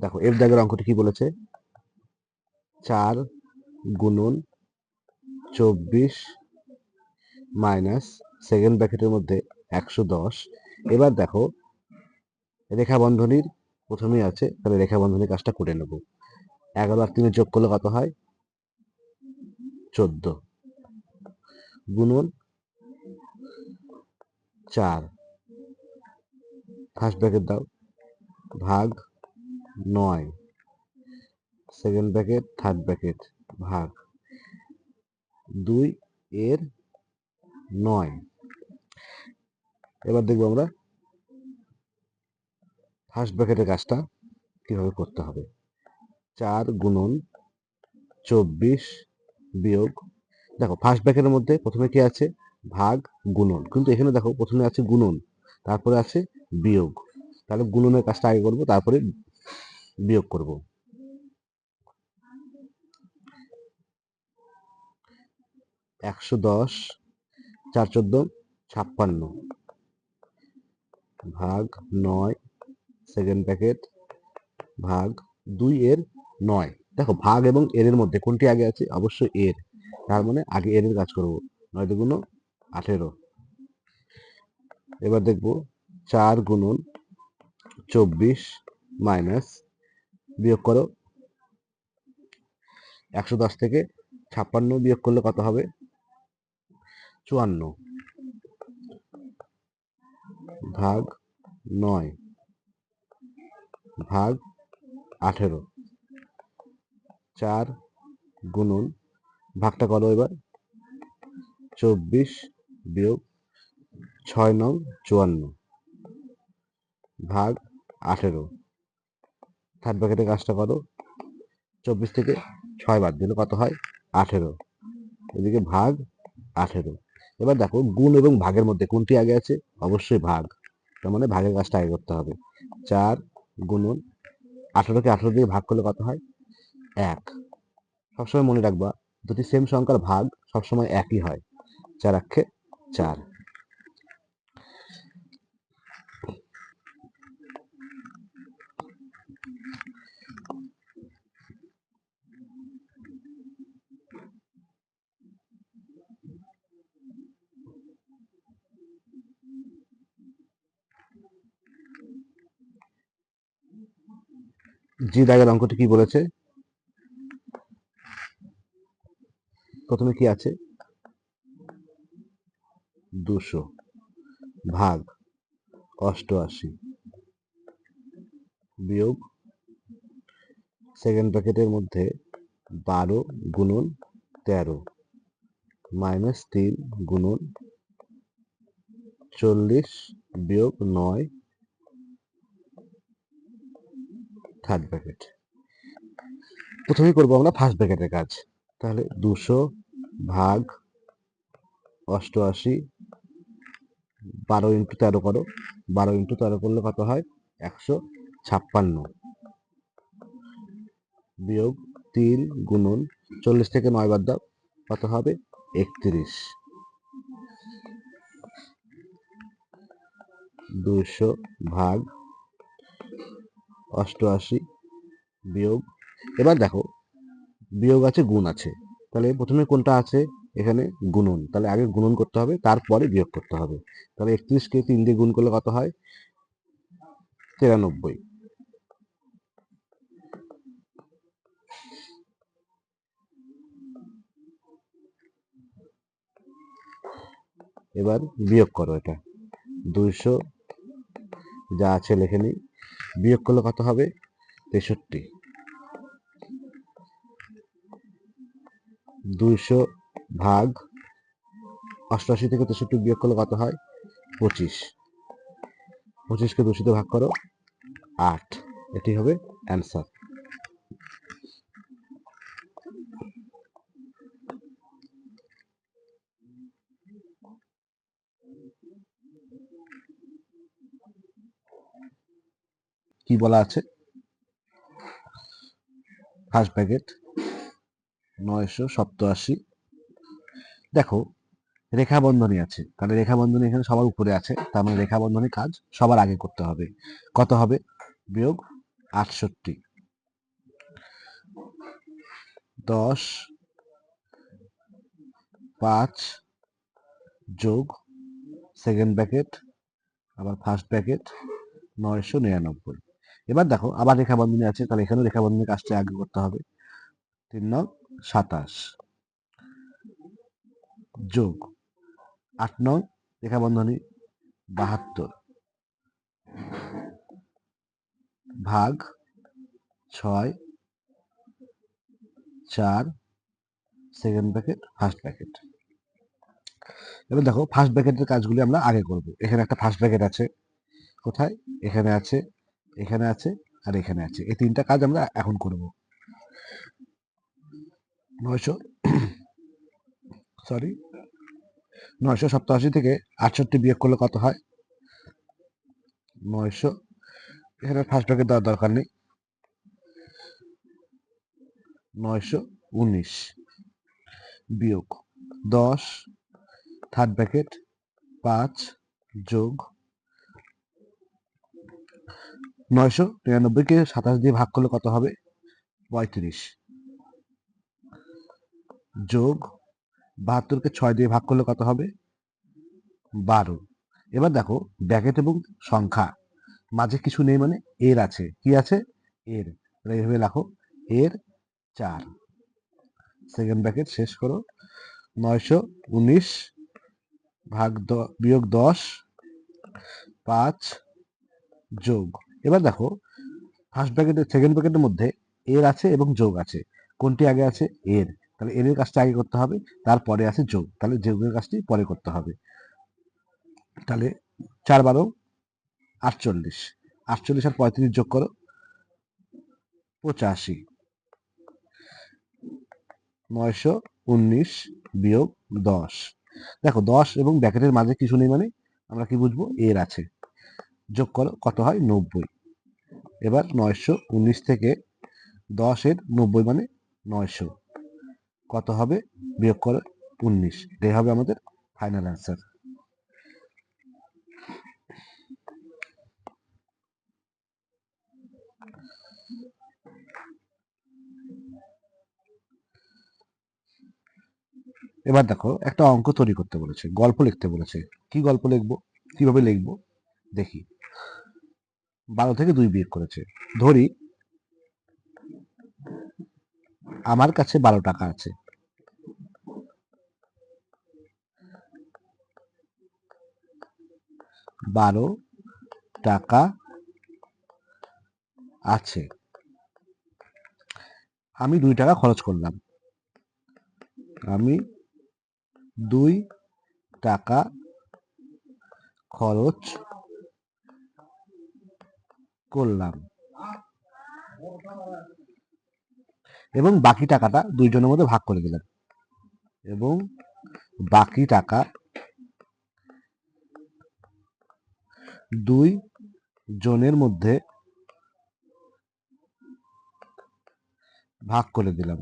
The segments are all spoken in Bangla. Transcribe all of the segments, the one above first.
দেখো এফ দাগের অঙ্কটি কি বলেছে? চার গুণন চব্বিশ মাইনাস সেকেন্ড ব্র্যাকেটের মধ্যে একশো দশ। এবার দেখো রেখা বন্ধনীর প্রথমেই আছে, তাহলে রেখা বন্ধনীর কাজটা করে নেব। এগারো আর তিনে যোগ করলে কত হয়? চোদ্দ। গুণন চার। ফার্স্ট ব্র্যাকেট দাও। ভাগ নয়। সেকেন্ড ব্র্যাকেট থার্ড ব্র্যাকেট ভাগ। দুই এর নয়। এবার দেখব আমরা ফার্স্ট ব্র্যাকেটের কাজটা কীভাবে করতে হবে। চার গুণন চব্বিশ বিয়োগ, দেখো ফার্স্ট ব্র্যাকেটের মধ্যে প্রথমে কি আছে? ভাগ, গুণন। কিন্তু এখানে দেখো প্রথমে আছে গুণন, তারপরে আছে বিয়োগ। তাহলে গুণনের কাজটা আগে করব, তারপরে বিয়োগ করব। একশো দশ চার চোদ্দ ছাপ্পান্ন ভাগ নয় সেকেন্ড প্যাকেট ভাগ দুই এর নয়। দেখো, ভাগ এবং এর মধ্যে কোনটি আগে আছে? অবশ্যই এর। তার মানে আগে এর এর কাজ করব। নয় দুগুণ আঠেরো। এবার দেখব, চার গুণন চব্বিশ মাইনাস বিয়োগ করো। একশো দশ থেকে ছাপ্পান্ন বিয়োগ করলে কত হবে? চুয়ান্ন। ভাগ নয়। ভাগ আঠেরো। চার গুণন, ভাগটা করো এবার। চব্বিশ বিয়োগ ছয় নং চুয়ান্ন। ভাগ আঠেরো। থার্ড ব্র্যাকেটে কাজটা করো। চব্বিশ থেকে ছয় বাদ দিলে, কত হয়? আঠেরো। এদিকে ভাগ আঠেরো। এবার দেখো গুণ এবং ভাগের মধ্যে কোনটি আগে আছে? অবশ্যই ভাগ। তার মানে ভাগের কাজটা আগে করতে হবে। চার গুণন আঠেরোকে আঠেরো দিয়ে ভাগ করলে কত হয়? এক। সবসময় মনে রাখবা, দুটি সেম সংখ্যার ভাগ সবসময় একই হয়। চার আক্ষে চার। জি দাগের অঙ্কটি কি বলেছে? প্রথমে কি আছে? দুশো ভাগ অষ্টআশি বিয়োগ সেকেন্ড ব্র্যাকেটের মধ্যে বারো গুণন তেরো মাইনাস তিন গুণন চল্লিশ বিয়োগ নয় থার্ড ব্র্যাকেট প্রথমেই করব আমরা ফার্স্ট ব্র্যাকেটের কাজ। তাহলে দুশো ভাগ অষ্টআশি বারো ইন্টু তেরো করো। বারো ইন্টু তেরো করলে কত হয়? একশো ছাপ্পান্ন। বিয়োগ তিন গুণন চল্লিশ থেকে নয় বাদ দাও, কত হবে? একত্রিশ। দুশো ভাগ অষ্টআশি বিয়োগ। এবার দেখো, বিয়োগ আছে, গুণ আছে। তাহলে প্রথমে কোনটা আছে? এখানে গুণন। তাহলে আগে গুণন করতে হবে, তারপরে বিয়োগ করতে হবে। তাহলে একত্রিশকে তিন দিয়ে গুণ করলে কত হয়? তিরানব্বই। এবার বিয়োগ করো এটা। দুইশো, যা আছে লেখে নিই। বিয়োগ করলে কত হবে? তেষট্টি। দুইশো ভাগ অষ্টআশি থেকে তেষট্টি বিয়োগ করলে কত হয়? পঁচিশ। পঁচিশকে দুশোতে ভাগ করো, আট। এটি হবে অ্যান্সার। কি বলা আছে? ফার্স্ট প্যাকেট নয়শো সপ্তআশি। দেখো রেখা বন্ধনী আছে। তাহলে রেখা বন্ধনী এখানে সবার উপরে আছে। তার মানে রেখা বন্ধনী কাজ সবার আগে করতে হবে। কত হবে? বিয়োগ আটষট্টি। দশ পাঁচ যোগ সেকেন্ড ব্র্যাকেট আবার ফার্স্ট ব্র্যাকেট নয়শো নিরানব্বই। এবার দেখো, আবার রেখা বন্ধনী আছে, তাহলে এখানেও রেখা বন্ধনী কাজটা আগে করতে হবে। তিন নং সাতাশ। যোগ আট নং রেখা বন্ধনী বাহাত্তর। ভাগ ছয়, চার সেকেন্ড প্যাকেট ফার্স্ট প্যাকেট এবার দেখো ফার্স্ট ব্র্যাকেটের কাজগুলি আমরা আগে করব। এখানে একটা ফার্স্ট ব্র্যাকেট আছে। কোথায়? এখানে আছে এখানে আছে আর এখানে আছে। এই তিনটা কাজ আমরা এখন করব। নয়শো সরি নয়শো সপ্তাশি থেকে আটষট্টি বিয়োগ করলে কত হয়? নয়শো। এখানে ফার্স্ট ব্র্যাকেট দেওয়ার দরকার নেই। নয়শো উনিশ বিয়োগ দশ থার্ড ব্র্যাকেট পাঁচ যোগ নয়শো নিরানব্বইকে সাতাশ দিয়ে ভাগ করলে কত হবে? পঁয়ত্রিশ। যোগ বাহাত্তরকে ছয় দিয়ে ভাগ করলে কত হবে? বারো। এবার দেখো ব্যাকেট এবং সংখ্যা। মাঝে কিছু নেই মানে এর আছে। কি আছে? এর। এইভাবে লেখো। এর চার। সেকেন্ড ব্যাকেট শেষ করো। নয়শো উনিশ ভাগ দ- বিয়োগ দশ, পাঁচ, যোগ। এবার দেখো ফার্স্ট ব্র্যাকেটের সেকেন্ড ব্র্যাকেটের মধ্যে এর আছে এবং যোগ আছে। কোনটি আগে আছে? এর। তাহলে এর কাজটা আগে করতে হবে, তারপরে আছে যোগ। তাহলে যোগের কাজটি পরে করতে হবে। তাহলে চার বারো, আটচল্লিশ। আটচল্লিশ আর পঁয়ত্রিশ যোগ করো, পঁচাশি। নয়শো উনিশ বিয়োগ দশ। দেখো, দশ এবং ব্র্যাকেটের মাঝে কিছু নেই মানে আমরা কি বুঝব? এর আছে। যোগ করো, কত হয়? নব্বই। এবার নয়শো উনিশ থেকে দশের নব্বই মানে নয়শো। কত হবে? বিয়োগ করো উনিশ। এটাই হবে আমাদের ফাইনাল অ্যান্সার এবার দেখো, একটা অঙ্ক তৈরি করতে বলেছে, গল্প লিখতে বলেছে। কি গল্প লিখব? কীভাবে লিখব? দেখি। বারো থেকে দুই বিয়োগ করেছে। ধরি, আমার কাছে বারো টাকা আছে। বারো টাকা আছে। আমি দুই টাকা খরচ করলাম। আমি দুই টাকা খরচ করলাম। এবং বাকি টাকাটা দুইজনের মধ্যে ভাগ করে দিলাম। এবং বাকি টাকা দুই জনের মধ্যে ভাগ করে দিলাম।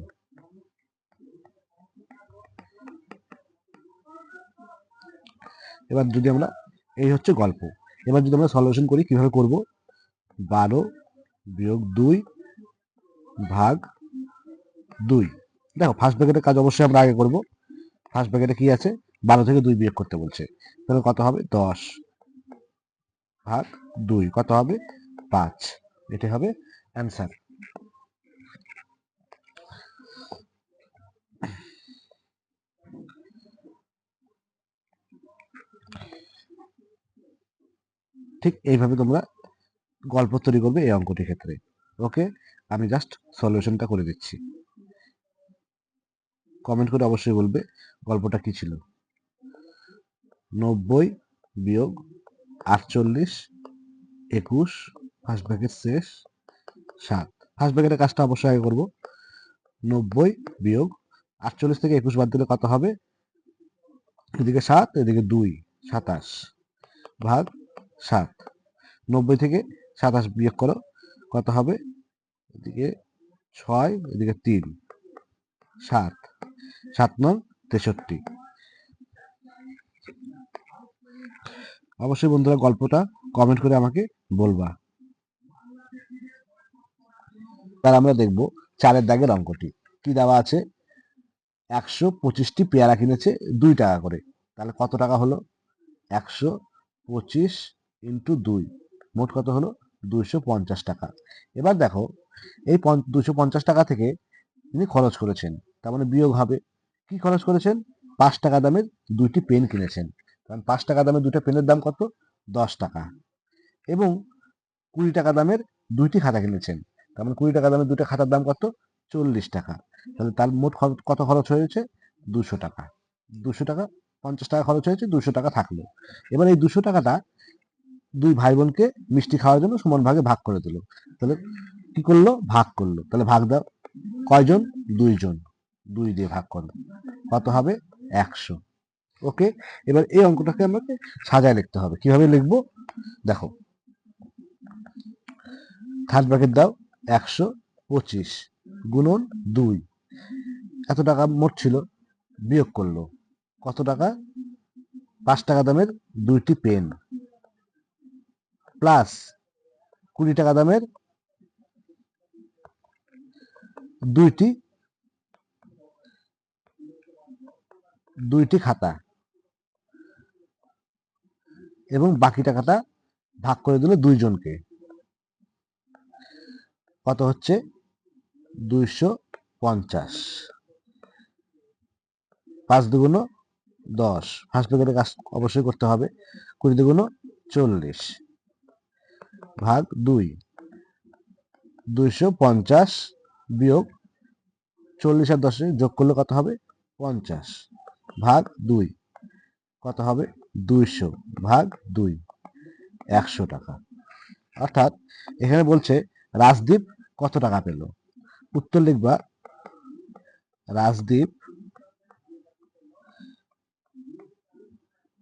এবার যদি আমরা, এই হচ্ছে গল্প। এবার যদি আমরা সলিউশন করি, কীভাবে করব? বারো বিয়োগ দুই ভাগ দুই। দেখো ফার্স্ট ব্র্যাকেটের কাজ অবশ্যই আমরা আগে করব। ফার্স্ট ব্র্যাকেটে কি আছে? বারো থেকে দুই বিয়োগ করতে বলছে। তাহলে কত হবে? দশ ভাগ দুই। কত হবে? পাঁচ। এটি হবে অ্যান্সার ঠিক এইভাবে তোমরা গল্প তৈরি করবে এই অঙ্কটির ক্ষেত্রে। ওকে? আমি জাস্ট সলিউশনটা করে দিচ্ছি। কমেন্ট করে অবশ্যই বলবে গল্পটা কি ছিল? নব্বই বিয়োগ আটচল্লিশ একুশ ফার্স্ট ব্র্যাকেট শেষ, সাত। ফার্স্ট ব্র্যাকেটের কাজটা অবশ্যই আগে করব। নব্বই বিয়োগ আটচল্লিশ থেকে একুশ বাদ দিলে কত হবে? এদিকে সাত, এদিকে দুই, সাতাশ। ভাগ সাত। নব্বই থেকে সাতাশ বিয়োগ করো, কত হবে? এদিকে ছয়, এদিকে তিন, সাত সাত নং তেষট্টি। অবশ্যই বন্ধুরা গল্পটা কমেন্ট করে আমাকে বলবা। তার আমরা দেখব চারের দাগের অঙ্কটি। কি দেওয়া আছে? একশো পঁচিশটি পেয়ারা কিনেছে দুই টাকা করে। তাহলে কত টাকা হলো? একশো পঁচিশ ইন্টু দুই। মোট কত হলো? দুইশো পঞ্চাশ টাকা। এবার দেখো, এই দুশো পঞ্চাশ টাকা থেকে তিনি খরচ করেছেন। তার মানে বিয়োগ হবে। কি খরচ করেছেন? পাঁচ টাকা দামের দুইটি পেন কিনেছেন। কারণ পাঁচ টাকা দামের দুটো পেনের দাম কত? দশ টাকা। এবং কুড়ি টাকা দামের দুইটি খাতা কিনেছেন। তার মানে কুড়ি টাকা দামের দুটো খাতার দাম কত? চল্লিশ টাকা। তাহলে তার মোট কত খরচ হয়েছে? দুশো টাকা। দুশো টাকা, পঞ্চাশ টাকা খরচ হয়েছে দুশো টাকা থাকল। এবার এই দুশো টাকাটা দুই ভাই বোনকে মিষ্টি খাওয়ার জন্য সমান ভাগে ভাগ করে দিল। তাহলে কি করল? ভাগ করল। তাহলে ভাগ দাও। কয়জন? দুইজন। দুই দিয়ে ভাগ করল। কত হবে? একশো। ওকে? এবার এই অঙ্কটাকে আমাকে সাজায় লিখতে হবে। কীভাবে লিখব? দেখো। থার্ড ব্র্যাকেট দাও। একশো পঁচিশ গুণন দুই। এত টাকা মোট ছিল। বিয়োগ করল। কত টাকা? পাঁচ টাকা দামের দুইটি পেন। প্লাস কুড়ি টাকা দামের দুইটি দুইটি খাতা এবং বাকি টাকাটা ভাগ করে দিল দুইজনকে। কত হচ্ছে? দুইশো পঞ্চাশ। পাঁচ দুগুণ দশ। ফার্স্ট ব্র্যাকেটে কাজ অবশ্যই করতে হবে। কুড়ি দুগুণ চল্লিশ। ভাগ দুই। দুইশো পঞ্চাশ বিয়োগ চল্লিশ আর দশে যোগ করলে কত হবে? পঞ্চাশ। ভাগ দুই। কত হবে? দুইশো। ভাগ দুই। একশো টাকা। অর্থাৎ এখানে বলছে, রাজদীপ কত টাকা পেল? উত্তর লিখবা, রাজদীপ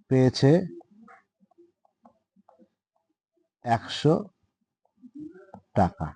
পেয়েছে একশো টাকা।